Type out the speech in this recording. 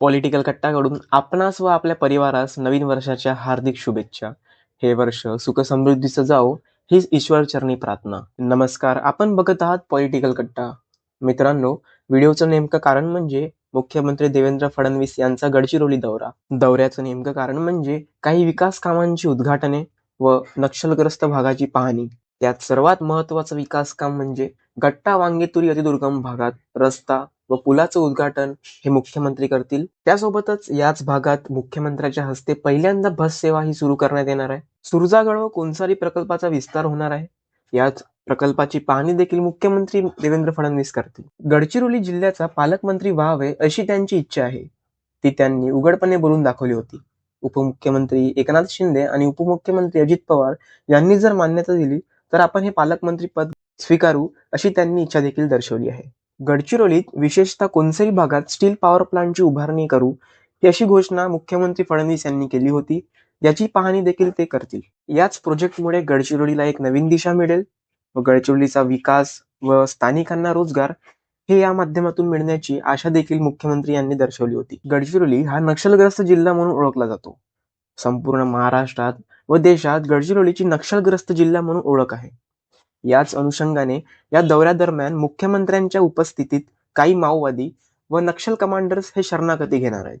Political कट्टाकडून आपणास व आपल्या परिवारास नवीन वर्षाच्या हार्दिक शुभेच्छा. हे वर्ष सुखसमृद्धीचं जाओ हीच ईश्वरचरणी प्रार्थना. नमस्कार आपण बघत आहात पॉलिटिकल कट्टा. मित्रांनो व्हिडिओचं नेमकं कारण म्हणजे मुख्यमंत्री देवेंद्र फडणवीस यांचा गडचिरोली दौरा. दौऱ्याचं नेमकं कारण म्हणजे काही विकास कामांची उद्घाटने व नक्षलग्रस्त भागाची पाहणी. त्यात सर्वात महत्वाचं विकास काम म्हणजे गट्टा वांगेतुरी अतिदुर्गम भागात रस्ता व पुलाचं उद्घाटन हे मुख्यमंत्री करतील. त्यासोबतच याच भागात मुख्यमंत्र्याच्या हस्ते पहिल्यांदा बस सेवा ही सुरू करण्यात येणार आहे. सुरजागड व कोनसारी प्रकल्पाचा विस्तार होणार आहे. याच प्रकल्पाची पाहणी देखील मुख्यमंत्री देवेंद्र फडणवीस करतील. गडचिरोली जिल्ह्याचा पालकमंत्री व्हावे अशी त्यांची इच्छा आहे. ती त्यांनी उघडपणे बोलून दाखवली होती. उपमुख्यमंत्री एकनाथ शिंदे आणि उपमुख्यमंत्री अजित पवार यांनी जर मान्यता दिली तर आपण हे पालकमंत्री पद स्वीकारू अशी त्यांनी इच्छा देखील दर्शवली आहे. गडचिरोलीत विशेषतः कोनसरी भागात स्टील पॉवर प्लांटची उभारणी करू ही अशी घोषणा मुख्यमंत्री फडणवीस यांनी केली होती. याची पाहणी देखील ते करतील. याच प्रोजेक्टमुळे गडचिरोलीला एक नवीन दिशा मिळेल. व गडचिरोलीचा विकास व स्थानिकांना रोजगार हे या माध्यमातून मिळण्याची आशा देखील मुख्यमंत्री यांनी दर्शवली होती. गडचिरोली हा नक्षलग्रस्त जिल्हा म्हणून ओळखला जातो. संपूर्ण महाराष्ट्रात व देशात गडचिरोलीची नक्षलग्रस्त जिल्हा म्हणून ओळख आहे. याच अनुषंगाने या दौऱ्यादरम्यान मुख्यमंत्र्यांच्या उपस्थितीत काही माओवादी व नक्षल कमांडर्स हे शरणागती घेणार आहेत.